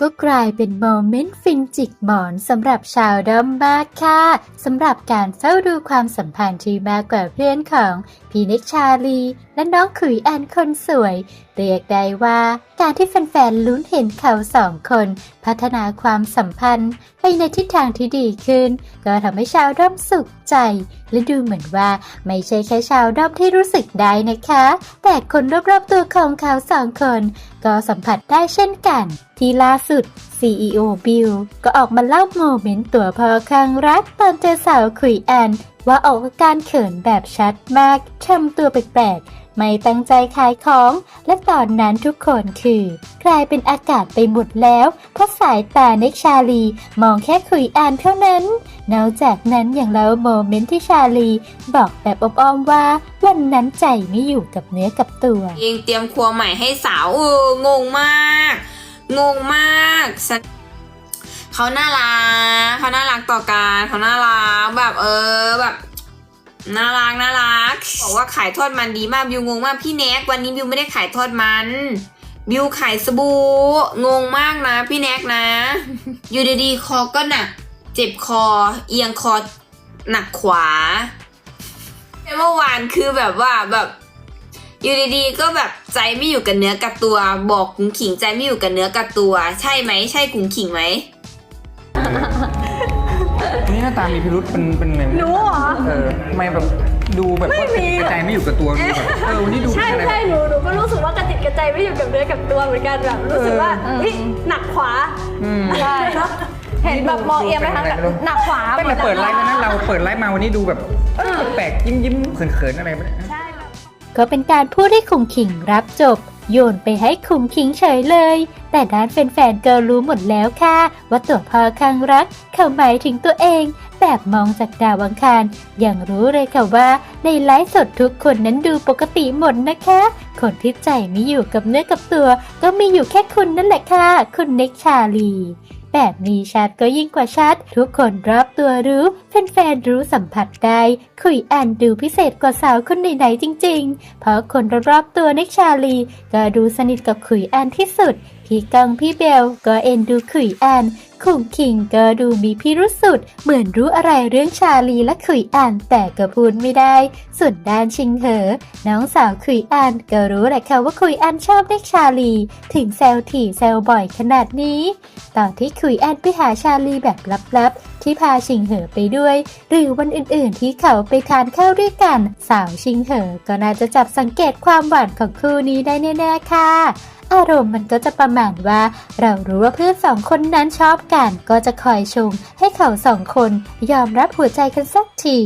ก็กลายเป็นโมเมนต์ฟินจิกหมอนสำหรับชาวดอมมากค่ะสำหรับการเฝ้าดูความสัมพันธ์ที่มากกว่าเพื่อนของพี่เน็กชาลี และน้องขุยแอนคนสวย เรียกได้ว่าการที่แฟนๆลุ้นเห็นเขาสองคน พัฒนาความสัมพันธ์ไปในทิศทางที่ดีขึ้น ก็ทำให้ชาวด้อมสุขใจ และดูเหมือนว่าไม่ใช่แค่ชาวด้อมที่รู้สึกได้นะคะ แต่คนรอบๆตัวของเขาสองคน ก็สัมผัสได้เช่นกัน ที่ล่าสุด CEO บิลก็ออกมาเล่าโมเมนต์ตัวพอครั้งรักตอนเจอสาวขุยแอนว่าออกอาการเขินแบบชัดมากทำตัวแปลกๆ ไม่ตั้งใจขายของ และตอนนั้นทุกคนคือ กลายเป็นอากาศไปหมดแล้ว เพราะสายตาเน็กชาลี มองแค่ขุยแอนเท่านั้น นอกจากนั้นอย่างเล่าโมเมนต์ที่ชาลี บอกแบบอ้อมๆว่า วันนั้นใจไม่อยู่กับเนื้อกับตัว เองเตรียมครัวใหม่ให้สาวเอองงมาก งงมากเขาน่ารักเขาน่ารักต่อกันเขาน่ารักแบบเออแบบน่ารักน่ารักบอกว่าขายทอดมันดีมากบิวงงมากพี่แน็กวันนี้บิวไม่ได้ขายทอดมันบิวขายสบู่งงมากนะพี่แน็กนะ อยู่ดีๆคอก็หนัก เจ็บคอ เอียงคอหนักขวาเมื่อวานคือแบบว่าแบบ อยู่ดีๆ ก็แบบใจไม่อยู่กับเนื้อกับตัว บอกกุงขิงใจไม่อยู่กับเนื้อกับตัว ใช่ไหม ใช่กุงขิงไหม นี่หน้าตามีพิรุษเป็นเป็นไงหนูเหรอ เออทำไมแบบดูแบบว่าไม่มีกระจายไม่อยู่กับตัวดูแบบเออวันนี้ดูใช่อะไร ใช่หนูหนูก็รู้สึกว่ากระติดกระใจไม่อยู่กับเนื้อกับตัวเหมือนกันแบบรู้สึกว่าเออ เฮ้ยหนักขวาอืม ใช่เห็นแบบมองเอียงไหมคะแบบหนักขวาตั้งแต่เปิดไลฟ์มานั้นเราเปิดไลฟ์มาวันนี้ดูแบบเออแปลกยิ้มยิ้มๆเขินๆอะไรไปเนี่ยใช่แบบ ก็เป็นการพูดให้คุงขิงรับจบ โยนไปให้คุงขิงเฉยเลย แต่ด้านแฟนๆก็รู้หมดแล้วค่ะ ว่าตัวพ่อข้างรักเขาหมายถึงตัวเอง แบบมองจากดาวอังคารยังรู้เลยค่ะว่า ในไลฟ์สดทุกคนนั้นดูปกติหมดนะคะ คนที่ใจไม่อยู่กับเนื้อกับตัว ก็มีอยู่แค่คุณนั่นแหละค่ะ คุณเน็กชาลี แบบนี้ชัดก็ยิ่งกว่าชัด ทุกคนรอบตัวรู้แฟนๆรู้สัมผัสได้ คุยแอนดูพิเศษกว่าสาวคนไหนๆจริง ๆ เพราะคนรอบๆตัวนิกชาลี ก็ดูสนิทกับคุยแอนที่สุดพี่กังพี่เบลก็เอ็นดูคุยแอนคุงคิงก็ดูมีพิรุษสุด เหมือนรู้อะไรเรื่องชาลีและคุยแอนแต่ก็พูดไม่ได้ ส่วนด้านชิงเหอ น้องสาวคุยแอนก็รู้แหละค่ะว่าคุยแอนชอบเด็กชาลี ถึงแซวถี่แซวบ่อยขนาดนี้ตอนที่คุยแอนไปหาชาลีแบบลับๆ ที่พาชิงเหอไปด้วย หรือวันอื่นๆที่เขาไปทานข้าวด้วยกัน สาวชิงเหอก็น่าจะจับสังเกตความหวานของคู่นี้ได้แน่ๆค่ะ อารมณ์มันก็จะประมาณว่า เรารู้ว่าเพื่อนสองคนนั้นชอบกัน ก็จะคอยชงให้เขาสองคนยอมรับหัวใจกันสักที